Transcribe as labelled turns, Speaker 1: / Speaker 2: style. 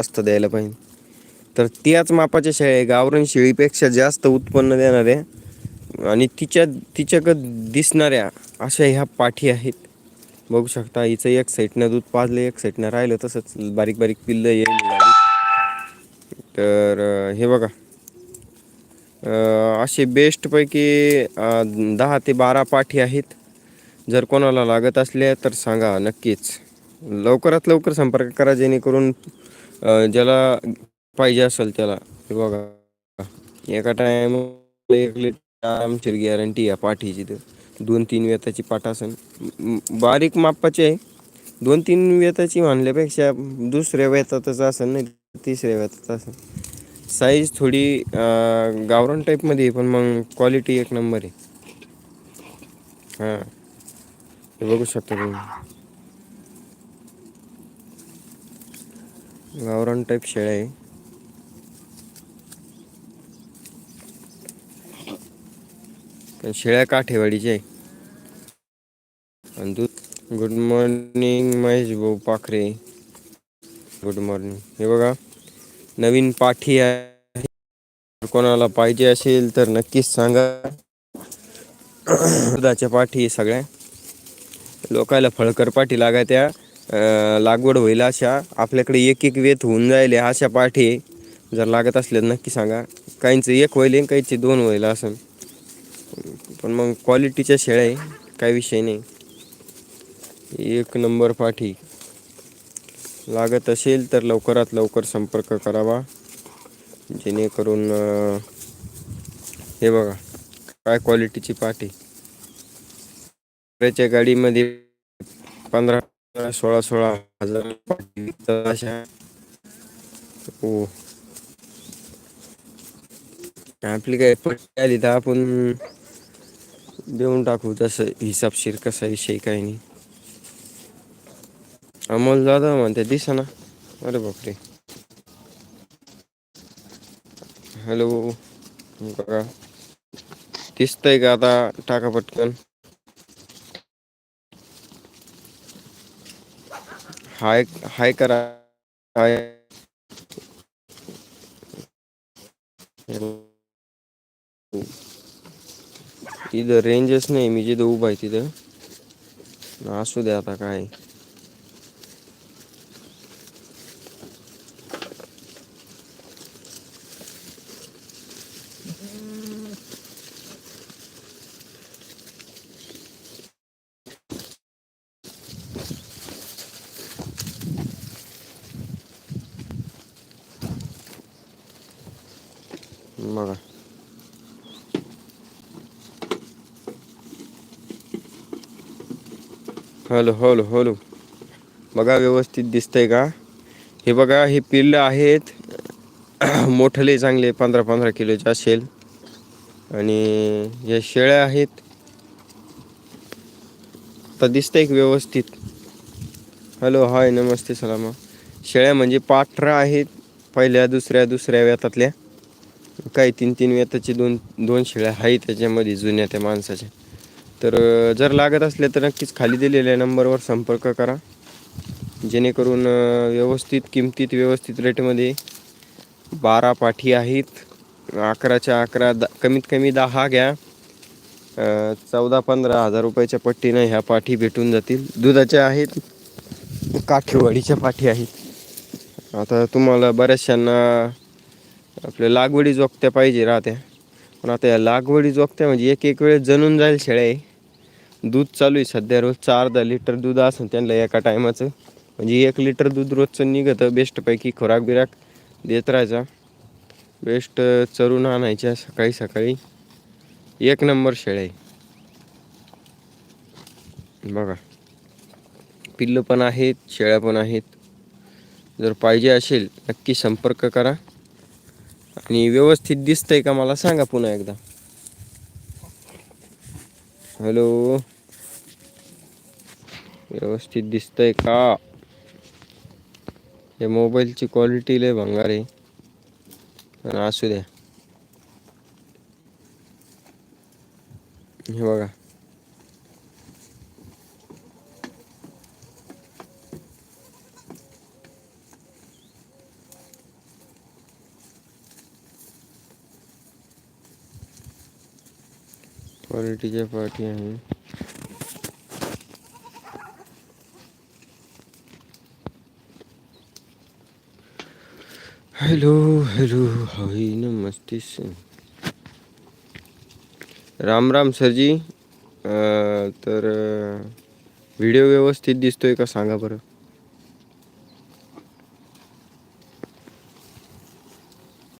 Speaker 1: जास्त द्यायला पाहिजे. तर त्याच मापाच्या शेळ्या गावरण शेळीपेक्षा जास्त उत्पन्न देणाऱ्या आणि तिच्या तिच्याकड दिसणाऱ्या अशा ह्या पाठी आहेत. बघू शकता हिचं एक साईडनं दूध पाजलं एक साईडनं राहिलं तसंच बारीक बारीक पिल्लं येईल तर हे बघा. असे बेस्टपैकी दहा ते बारा पाठी आहेत. जर कोणाला लागत असल्या तर सांगा नक्कीच. लवकरात लवकर संपर्क करा जेणेकरून ज्याला पाहिजे असेल त्याला. हे बघा. एका टाइम एक लिटर आरामशीर गॅरंटी आहे पाठीची तर. दोन तीन वेताची पाठ असेल बारीक मापाची आहे. दोन तीन वेताची म्हणल्यापेक्षा दुसऱ्या वेतातच असेल नाही तिसऱ्या वेतात असेल साईज थोडी गावरान टाईपमध्ये आहे पण मग क्वालिटी एक नंबर आहे. हां. हे बघू शकता तुम्ही. गावरान टाईप शेळ्या आहे. पण शेळ्या काठेवाडीच्या आहे. आणि दूध गुड मॉर्निंग महेश भाऊ पाखरे. गुड मॉर्निंग हे बघा नवीन पाठी आहे. कोणाला पाहिजे असेल तर नक्कीच सांगा. दुधाच्या पाठी सगळ्या. लोकायला फळकर पाठी लागायत्या त्या लागवड होईल अशा. आपल्याकडे एक एक वेत होऊन जाईल अशा पाठी. आहे. जर लागत असल्या नक्की सांगा. काहींचं एक होईल आणि काहींचे दोन होईल असं. पण मग क्वालिटीच्या शेळ्या आहे. काही विषय नाही. एक नंबर पाठी. लागत असेल तर लवकरात लवकर संपर्क करावा. जेणेकरून हे बघा. काय क्वालिटीची पाठी. गाडीमध्ये पंधरा सोळा सोळा हजार अशा हो आपली काय पट्टी आली तर आपण देऊन टाकू. तसं हिसाबशीर कसा विषय काही नाही. अमोल दादा म्हणते दिसा ना. अरे बापरे. हॅलो बघा. दिसतंय का आता? टाका पटकन. हाय हाय करा. हाय. इथं रेंजच नाही मी जिथं उभा आहे तिथं. असू दे आता काय. बघा हॅलो हॅलो हॅलो बघा व्यवस्थित दिसतंय का? हे बघा हे पिल्लं आहेत. मोठले चांगले पंधरा पंधरा किलोचे असेल. आणि या शेळ्या आहेत. तर दिसतंय एक व्यवस्थित? हॅलो हाय नमस्ते सलामा. शेळ्या म्हणजे पाठरा आहेत पहिल्या दुसऱ्या दुसऱ्या व्यातातल्या. काही तीन तीन वेताचे दोन दोन शेळ्या आहेत त्याच्यामध्ये जुन्या त्या माणसाच्या. तर जर लागत असले तर नक्कीच खाली दिलेल्या नंबरवर संपर्क करा. जेणेकरून व्यवस्थित किमतीत व्यवस्थित रेटमध्ये बारा पाठी आहेत. अकराच्या अकरा द कमीत कमी दहा घ्या. चौदा पंधरा हजार रुपयाच्या पट्टीनं ह्या पाठी भेटून जातील. दुधाच्या आहेत काठेवाडीच्या पाठी आहेत. आता तुम्हाला बऱ्याचशांना आपल्या लागवडी जोगत्या पाहिजे राहत्या. पण आता या लागवडी जोगत्या म्हणजे एक एक वेळेस जणून जाईल शेळ्या आहे दूध चालू आहे सध्या रोज चार दहा लिटर दूध असं त्यांना एका टायमाचं. म्हणजे एक लिटर दूध रोजचं निघतं बेस्टपैकी खुराक बिराक देत राहायचा. बेस्ट चरून आणायच्या सकाळी सकाळी. एक नंबर शेळ्या आहे बघा. पिल्लं पण आहेत शेळ्या पण आहेत. जर पाहिजे असेल नक्की संपर्क करा. आणि व्यवस्थित दिसतंय का मला? सांगा पुन्हा एकदा. हॅलो व्यवस्थित दिसतंय का? या मोबाईलची क्वालिटी लय भंगार आहे. पण असू द्या. हे बघा. क्वालिटीच्या पाठी आहे हॅलो हॅलो हाय नमस्ते सर। राम राम सरजी अं, तर व्हिडिओ व्यवस्थित दिसतोय का सांगा बरं?